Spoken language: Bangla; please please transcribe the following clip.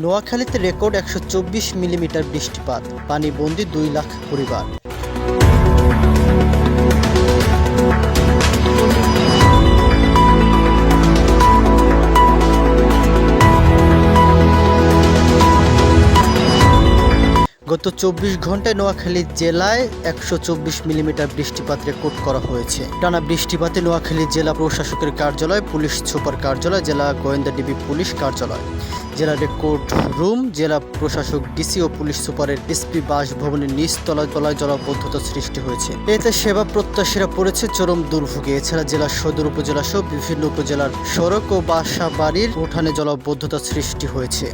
নোয়াখালীতে রেকর্ড একশো চব্বিশ মিলিমিটার বৃষ্টিপাত। পানিবন্দি দুই লাখ পরিবার। গত চব্বিশ ঘন্টায় নোয়াখালী জেলায় একশো চব্বিশ মিলিমিটার বৃষ্টিপাত রেকর্ড করা হয়েছে। টানা বৃষ্টিপাতে নোয়াখালী জেলা প্রশাসকের কার্যালয়, পুলিশ সুপার কার্যালয়, জেলা গোয়েন্দা ডিবি পুলিশ কার্যালয়। জেলা রেকর্ড রুম, জেলা প্রশাসক ডিসি ও পুলিশ সুপারের এসপি বাসভবনের নিচতলায় তলায় জলাবদ্ধতা সৃষ্টি হয়েছে। এতে সেবা প্রত্যাশীরা পড়েছে, চরম দুর্ভোগে। এছাড়া জেলার সদর উপজেলা সহ বিভিন্ন উপজেলার সড়ক ও বাসা বাড়ির উঠানে জলাবদ্ধতা সৃষ্টি হয়েছে।